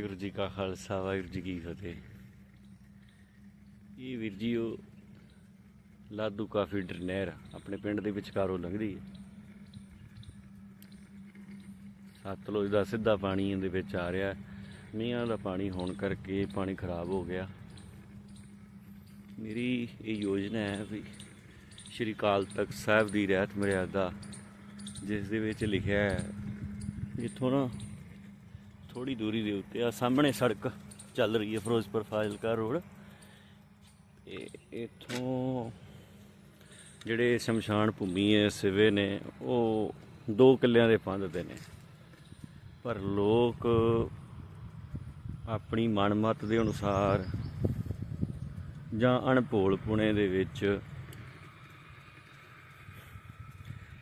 ਵਾਹਿਗੁਰੂ ਜੀ ਕਾ ਖਾਲਸਾ, ਵਾਹਿਗੁਰੂ ਜੀ ਕੀ ਫਤਿਹ। ਇਹ ਵੀਰ ਜੀ, ਉਹ ਲਾਦੂ ਕਾਫੀ ਨਹਿਰ ਆਪਣੇ ਪਿੰਡ ਦੇ ਵਿਚਕਾਰੋਂ ਲੰਘਦੀ ਹੈ ਸਤਲੁਜ ਦਾ ਸਿੱਧਾ ਪਾਣੀ ਇਹਦੇ ਵਿੱਚ ਆ ਰਿਹਾ, ਮੀਂਹਾਂ ਦਾ ਪਾਣੀ ਹੋਣ ਕਰਕੇ ਪਾਣੀ ਖਰਾਬ ਹੋ ਗਿਆ। ਮੇਰੀ ਇਹ ਯੋਜਨਾ ਹੈ ਵੀ ਸ਼੍ਰੀ ਕਾਲ ਤਖਤ ਸਾਹਿਬ ਦੀ ਰਹਿਤ ਮਰਿਆਦਾ, ਜਿਸ ਦੇ ਵਿੱਚ ਲਿਖਿਆ ਹੈ, ਜਿੱਥੋਂ ਨਾ ਥੋੜੀ ਦੂਰੀ ਦੇ ਉੱਤੇ ਆ, ਸਾਹਮਣੇ ਸੜਕ ਚੱਲ ਰਹੀ ਹੈ ਫਿਰੋਜ਼ਪੁਰ ਫਾਜ਼ਿਲਕਾ ਰੋਡ। ਤੇ ਇੱਥੋਂ ਜਿਹੜੇ ਸ਼ਮਸ਼ਾਨ ਭੂਮੀ ਹੈ, ਸਿਵੇ ਨੇ, ਉਹ ਦੋ ਕਿੱਲਿਆਂ ਦੇ ਪੰਧ ਦੇ ਨੇ। ਪਰ ਲੋਕ ਆਪਣੀ ਮਨਮਤ ਦੇ ਅਨੁਸਾਰ ਜਾਂ ਅਣਭੋਲ ਪੁਣੇ ਦੇ ਵਿੱਚ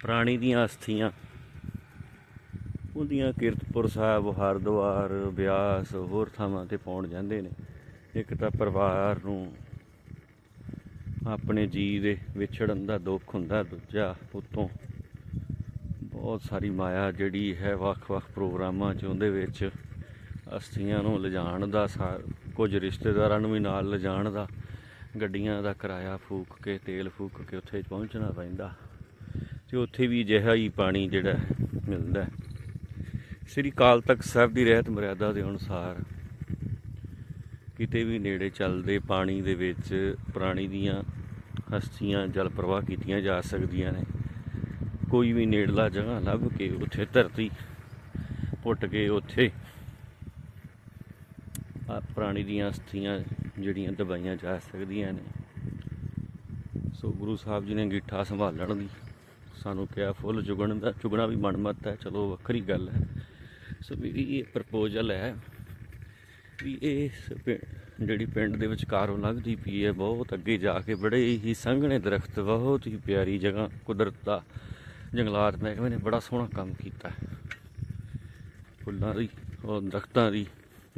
ਪ੍ਰਾਣੀ ਦੀਆਂ ਅਸਥੀਆਂ ਉਹਦੀਆਂ ਕੀਰਤਪੁਰ ਸਾਹਿਬ, ਹਰਿਦੁਆਰ, ਬਿਆਸ ਹੋਰ ਥਾਵਾਂ ਤੇ ਪਾਉਣ ਜਾਂਦੇ ਨੇ। ਇੱਕ ਤਾਂ ਪਰਿਵਾਰ ਨੂੰ ਆਪਣੇ ਜੀ ਦੇ ਵਿਛੜਨ ਦਾ ਦੁੱਖ ਹੁੰਦਾ, ਦੂਜਾ ਉਤੋਂ ਬਹੁਤ ਸਾਰੀ ਮਾਇਆ ਜਿਹੜੀ ਹੈ ਵੱਖ-ਵੱਖ ਪ੍ਰੋਗਰਾਮਾਂ 'ਚ ਉਹਦੇ ਵਿੱਚ ਅਸਥੀਆਂ ਨੂੰ ਲਿਜਾਣ ਦਾ, ਸਾ- ਕੁਝ ਰਿਸ਼ਤੇਦਾਰਾਂ ਨੂੰ ਵੀ ਨਾਲ ਲਿਜਾਣ ਦਾ, ਗੱਡੀਆਂ ਦਾ ਕਿਰਾਇਆ ਫੂਕ ਕੇ, ਤੇਲ ਫੂਕ ਕੇ ਉੱਥੇ ਪਹੁੰਚਣਾ ਪੈਂਦਾ। ਤੇ ਉੱਥੇ ਵੀ ਅਜਿਹਾ ਹੀ ਪਾਣੀ ਜਿਹੜਾ ਮਿਲਦਾ। ਸ੍ਰੀ ਕਾਲ ਤਖਤ ਸਾਹਿਬ ਦੀ ਰਹਿਤ ਮਰਿਆਦਾ ਦੇ ਅਨੁਸਾਰ ਕਿਤੇ ਵੀ ਨੇੜੇ ਚੱਲਦੇ ਪਾਣੀ ਦੇ ਵਿੱਚ ਪ੍ਰਾਣੀ ਦੀਆਂ ਹਸਤੀਆਂ, ਜਲ ਪ੍ਰਵਾਹ ਕੀਤੀਆਂ ਜਾ ਸਕਦੀਆਂ ਨੇ। ਕੋਈ ਵੀ ਨੇੜਲਾ ਜਗ੍ਹਾ ਲੱਭ ਕੇ ਉੱਥੇ ਧਰਤੀ ਪੁੱਟ ਕੇ ਉੱਥੇ ਆ ਪ੍ਰਾਣੀ ਦੀਆਂ ਅਸਥੀਆਂ ਜਿਹੜੀਆਂ ਦਬਾਈਆਂ ਜਾ ਸਕਦੀਆਂ ਨੇ। ਸੋ ਗੁਰੂ ਸਾਹਿਬ ਜੀ ਨੇ ਗਿੱਠਾ ਸੰਭਾਲਣ ਦੀ ਸਾਨੂੰ ਕਿਹਾ, ਫੁੱਲ ਚੁਗਣ ਦਾ ਚੁਗਣਾ ਵੀ ਮਨਮਤ ਹੈ, ਚਲੋ ਵੱਖਰੀ ਗੱਲ ਹੈ। ਸੋ ਮੇਰੀ ਇਹ ਪ੍ਰਪੋਜ਼ਲ ਹੈ ਵੀ ਇਹ ਜਿਹੜੀ ਪਿੰਡ ਦੇ ਵਿਚਕਾਰੋਂ ਲੰਘਦੀ ਪਈ ਹੈ, ਬਹੁਤ ਅੱਗੇ ਜਾ ਕੇ ਬੜੇ ਹੀ ਸੰਘਣੇ ਦਰਖਤ, ਬਹੁਤ ਹੀ ਪਿਆਰੀ ਜਗ੍ਹਾ, ਕੁਦਰਤ ਦਾ ਜੰਗਲਾਤ ਮਹਿਕਮੇ ਨੇ ਬੜਾ ਸੋਹਣਾ ਕੰਮ ਕੀਤਾ ਫੁੱਲਾਂ ਦੀ ਔਰ ਦਰਖਤਾਂ ਦੀ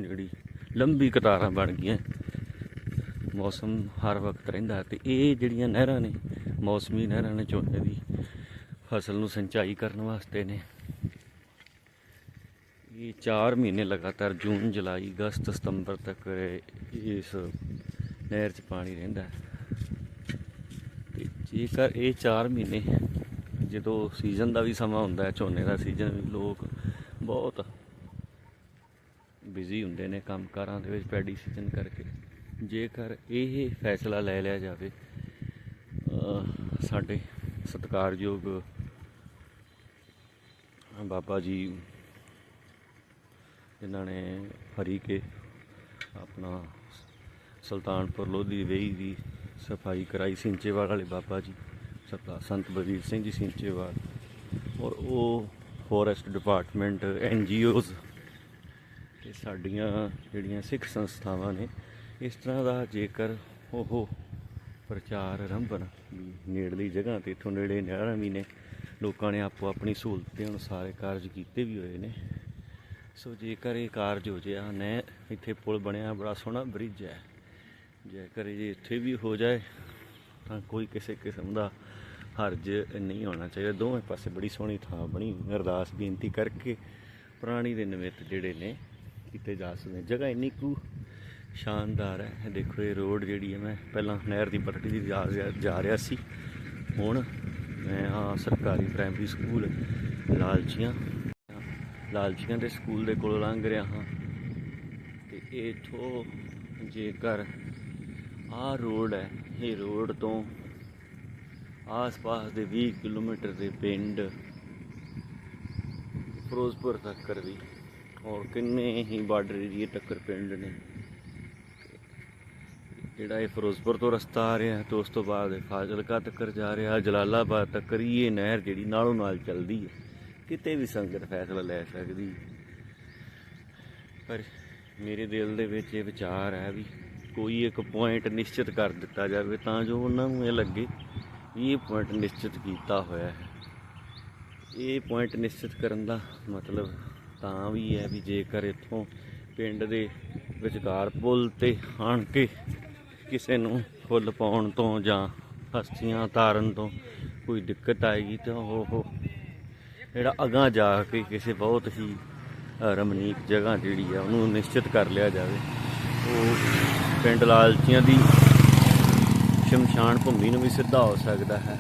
ਜਿਹੜੀ ਲੰਬੀ ਕਤਾਰਾਂ ਬਣ ਗਈਆਂ ਮੌਸਮ ਹਰ ਵਕਤ ਰਹਿੰਦਾ ਤੇ ਇਹ ਜਿਹੜੀਆਂ ਨਹਿਰਾਂ ਨੇ, ਮੌਸਮੀ ਨਹਿਰਾਂ ਨੇ ਝੋਨੇ ਦੀ ਫਸਲ ਨੂੰ ਸਿੰਚਾਈ ਕਰਨ ਵਾਸਤੇ ਨੇ ਇਹ 4 ਮਹੀਨੇ ਲਗਾਤਾਰ ਜੂਨ, ਜੁਲਾਈ, ਅਗਸਤ, ਸਤੰਬਰ ਤੱਕ ਇਸ ਨਹਿਰ 'ਚ ਪਾਣੀ ਰਹਿੰਦਾ ਹੈ। ਤੇ ਜੇਕਰ ਇਹ ਚਾਰ ਮਹੀਨੇ ਜਦੋਂ ਸੀਜ਼ਨ ਦਾ ਵੀ ਸਮਾਂ ਹੁੰਦਾ ਹੈ, ਝੋਨੇ ਦਾ ਸੀਜ਼ਨ, ਲੋਕ ਬਹੁਤ ਬਿਜ਼ੀ ਹੁੰਦੇ ਨੇ ਕੰਮਕਾਰਾਂ ਦੇ ਵਿੱਚ ਪੈਡੀ ਸੀਜ਼ਨ ਕਰਕੇ। ਜੇਕਰ ਇਹ ਫੈਸਲਾ ਲੈ ਲਿਆ ਜਾਵੇ ਸਾਡੇ ਸਤਿਕਾਰਯੋਗ ਬਾਬਾ ਜੀ ਜਿਨ੍ਹਾਂ ਨੇ ਹਰੀ ਕੇ ਆਪਣਾ ਸੁਲਤਾਨਪੁਰ ਲੋਧੀ ਵੇਈ ਦੀ ਸਫ਼ਾਈ ਕਰਾਈ, ਸਿੰਚੇਵਾਲ ਵਾਲੇ ਬਾਬਾ ਜੀ, ਸਰਦਾਰ ਸੰਤ ਬਲਵੀਰ ਸਿੰਘ ਜੀ ਸਿੰਚੇਵਾਲ ਔਰ ਉਹ forest department N G Os ਤੇ ਸਾਡੀਆਂ ਜਿਹੜੀਆਂ ਸਿੱਖ ਸੰਸਥਾਵਾਂ ਨੇ, ਇਸ ਤਰ੍ਹਾਂ ਦਾ ਜੇਕਰ ਉਹ ਪ੍ਰਚਾਰ ਆਰੰਭਣ ਵੀ ਨੇੜਲੀ ਜਗ੍ਹਾ ਤੇ, ਇੱਥੋਂ ਨੇੜੇ ਨਹਿਰਾਂ ਵੀ ਨੇ, ਲੋਕਾਂ ਨੇ ਆਪੋ ਆਪਣੀ ਸਹੂਲਤ ਦੇ ਅਨੁਸਾਰ ਕਾਰਜ ਕੀਤੇ ਵੀ ਹੋਏ ਨੇ ਸੋ ਜੇਕਰ ਇਹ ਕਾਰਜ ਹੋ ਜਿਆ ਨੇ ਇੱਥੇ ਪੁਲ ਬਣਿਆ, ਬੜਾ ਸੋਹਣਾ ਬ੍ਰਿਜ ਹੈ। ਜੇਕਰ ਇਹ ਇੱਥੇ ਵੀ ਹੋ ਜਾਏ, ਤਾਂ ਕੋਈ ਕਿਸੇ ਕਿਸਮ ਦਾ ਹਰਜ ਨਹੀਂ ਹੋਣਾ ਚਾਹੀਦਾ। ਦੋਵੇਂ ਪਾਸੇ ਬੜੀ ਸੋਹਣੀ ਥਾਂ ਬਣੀ। ਅਰਦਾਸ ਬੇਨਤੀ ਕਰਕੇ ਪ੍ਰਾਣੀ ਦੇ ਨਿਮਿਤ ਜਿਹੜੇ ਨੇ, ਕੀਤੇ ਜਾ ਸਕਦੇ ਜਗ੍ਹਾ ਇੰਨੀ ਕੁ ਸ਼ਾਨਦਾਰ ਹੈ। ਦੇਖੋ, ਇਹ ਰੋਡ ਜਿਹੜੀ ਹੈ, ਮੈਂ ਪਹਿਲਾਂ ਨਹਿਰ ਦੀ ਪਟੜੀ ਦੀ ਜਾ ਰਿਹਾ ਜਾ ਰਿਹਾ ਸੀ। ਹੁਣ ਮੈਂ ਆ ਸਰਕਾਰੀ ਪ੍ਰਾਇਮਰੀ ਸਕੂਲ ਲਾਲਚੀਆਂ ਲਾਲਚੀਆਂ ਦੇ ਸਕੂਲ ਦੇ ਕੋਲ ਲੰਘ ਰਿਹਾ ਹਾਂ। ਤੇ ਇਥੋਂ ਜੇਕਰ ਆਹ ਰੋਡ ਹੈ, ਇਹ ਰੋਡ ਤੋਂ ਆਸ-ਪਾਸ ਦੇ 20 ਕਿਲੋਮੀਟਰ ਦੇ ਪਿੰਡ ਫਿਰੋਜ਼ਪੁਰ ਤੱਕ ਵੀ ਔਰ ਕਿੰਨੇ ਹੀ ਬਾਰਡਰ ਏਰੀਏ ਟੱਕਰ ਪਿੰਡ ਨੇ। ਜਿਹੜਾ ਇਹ ਫਿਰੋਜ਼ਪੁਰ ਤੋਂ ਰਸਤਾ ਆ ਰਿਹਾ ਤੇ ਉਸ ਤੋਂ ਬਾਅਦ ਇਹ ਫਾਜ਼ਿਲਕਾ ਤੱਕ ਜਾ ਰਿਹਾ, ਜਲਾਲਾਬਾਦ ਤੱਕ ਹੀ ਇਹ ਨਹਿਰ ਜਿਹੜੀ ਨਾਲੋਂ ਨਾਲ ਚੱਲਦੀ ਹੈ। ਕਿਤੇ ਵੀ ਸੰਗਤ ਫੈਸਲਾ ਲੈ ਸਕਦੀ। ਪਰ ਮੇਰੇ ਦਿਲ ਦੇ ਵਿੱਚ ਇਹ ਵਿਚਾਰ ਹੈ ਵੀ ਕੋਈ ਇੱਕ ਪੁਆਇੰਟ ਨਿਸ਼ਚਿਤ ਕਰ ਦਿੱਤਾ ਜਾਵੇ ਤਾਂ ਜੋ ਉਹਨਾਂ ਨੂੰ ਇਹ ਲੱਗੇ ਵੀ ਇਹ ਪੁਆਇੰਟ ਨਿਸ਼ਚਿਤ ਕੀਤਾ ਹੋਇਆ ਹੈ। ਇਹ ਪੁਆਇੰਟ ਨਿਸ਼ਚਿਤ ਕਰਨ ਦਾ ਮਤਲਬ ਤਾਂ ਵੀ ਹੈ ਵੀ ਜੇਕਰ ਇੱਥੋਂ ਪਿੰਡ ਦੇ ਵਿਚਕਾਰ ਪੁਲ ਤੇ ਆਣ ਕੇ ਕਿਸੇ ਨੂੰ ਫੁੱਲ ਪਾਉਣ ਤੋਂ ਜਾਂ ਹਸਤੀਆਂ ਤਾਰਨ ਤੋਂ ਕੋਈ ਦਿੱਕਤ ਆਏਗੀ ਤਾਂ ਉਹ ਜਿਹੜਾ ਅਗਾਂਹ ਜਾ ਕੇ ਕਿਸੇ ਬਹੁਤ ਹੀ ਅ, ਰਮਣੀਕ ਜਗ੍ਹਾ ਜਿਹੜੀ ਆ ਉਹਨੂੰ ਨਿਸ਼ਚਿਤ ਕਰ ਲਿਆ ਜਾਵੇ। ਉਹ ਪਿੰਡ ਲਾਲਚੀਆਂ ਦੀ ਸ਼ਮਸ਼ਾਨ ਭੂਮੀ ਨੂੰ ਵੀ ਸਿੱਧਾ ਹੋ ਸਕਦਾ ਹੈ।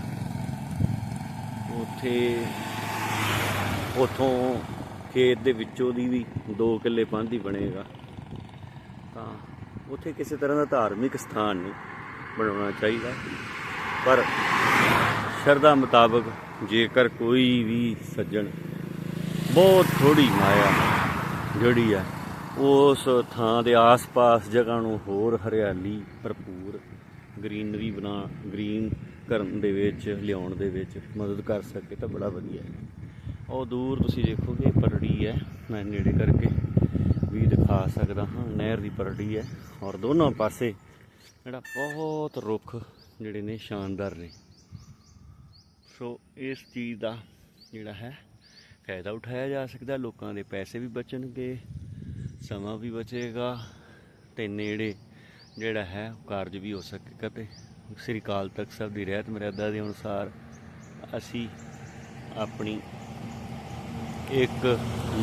ਉੱਥੇ ਉਥੋਂ ਖੇਤ ਦੇ ਵਿੱਚੋਂ ਦੀ ਵੀ 2 ਕਿੱਲੇ ਪੰਧ ਹੀ ਬਣੇਗਾ। ਤਾਂ ਉੱਥੇ ਕਿਸੇ ਤਰ੍ਹਾਂ ਦਾ ਧਾਰਮਿਕ ਸਥਾਨ ਨਹੀਂ ਬਣਾਉਣਾ ਚਾਹੀਦਾ। ਪਰ ਸ਼ਰਧਾ ਮੁਤਾਬਕ ਜੇਕਰ ਕੋਈ ਵੀ ਸੱਜਣ ਬਹੁਤ ਥੋੜੀ ਮਾਇਆ ਜਿਹੜੀ ਆ, ਉਸ ਥਾਂ ਦੇ ਆਸ-ਪਾਸ ਜਗ੍ਹਾ ਨੂੰ ਹੋਰ ਹਰਿਆਲੀ, ਭਰਪੂਰ ਗ੍ਰੀਨਰੀ ਬਣਾ, ਗ੍ਰੀਨ ਕਰਨ ਦੇ ਵਿੱਚ, ਲਿਆਉਣ ਦੇ ਵਿੱਚ ਮਦਦ ਕਰ ਸਕੇ ਤਾਂ ਬੜਾ ਵਧੀਆ ਹੈ। ਉਹ ਦੂਰ ਤੁਸੀਂ ਦੇਖੋਗੇ ਇਹ ਪਰੜੀ ਹੈ, ਮੈਂ ਨੇੜੇ ਕਰਕੇ ਵੀ ਦਿਖਾ ਸਕਦਾ ਹਾਂ, ਨਹਿਰ ਦੀ ਪਰੜੀ ਹੈ ਔਰ ਦੋਨੋਂ ਪਾਸੇ ਜਿਹੜਾ ਬਹੁਤ ਰੁੱਖ ਜਿਹੜੇ ਨੇ ਸ਼ਾਨਦਾਰ ਨੇ। ਸੋ ਇਸ ਚੀਜ਼ ਦਾ ਜਿਹੜਾ ਹੈ, ਫਾਇਦਾ ਉਠਾਇਆ ਜਾ ਸਕਦਾ? ਲੋਕਾਂ ਦੇ ਪੈਸੇ ਵੀ ਬਚਣਗੇ, ਸਮਾਂ ਵੀ ਬਚੇਗਾ ਤੇ ਨੇੜੇ ਜਿਹੜਾ ਹੈ, ਕਾਰਜ ਵੀ ਹੋ ਸਕੇਗਾ ਤੇ ਸ੍ਰੀ ਅਕਾਲ ਤਖਤ ਸਾਹਿਬ ਦੀ ਰਹਿਤ ਮਰਿਆਦਾ ਦੇ ਅਨੁਸਾਰ ਅਸੀਂ ਆਪਣੀ ਇੱਕ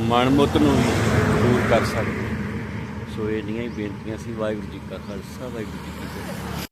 ਮਨਮੁੱਤ ਨੂੰ ਵੀ ਦੂਰ ਕਰ ਸਕਦੇ ਸੋ ਇਹ ਜਿਹੀਆਂ ਹੀ ਬੇਨਤੀਆਂ ਸੀ। ਵਾਹਿਗੁਰੂ ਜੀ ਕਾ ਖਾਲਸਾ, ਵਾਹਿਗੁਰੂ ਜੀ ਕੀ ਫਤਿਹ।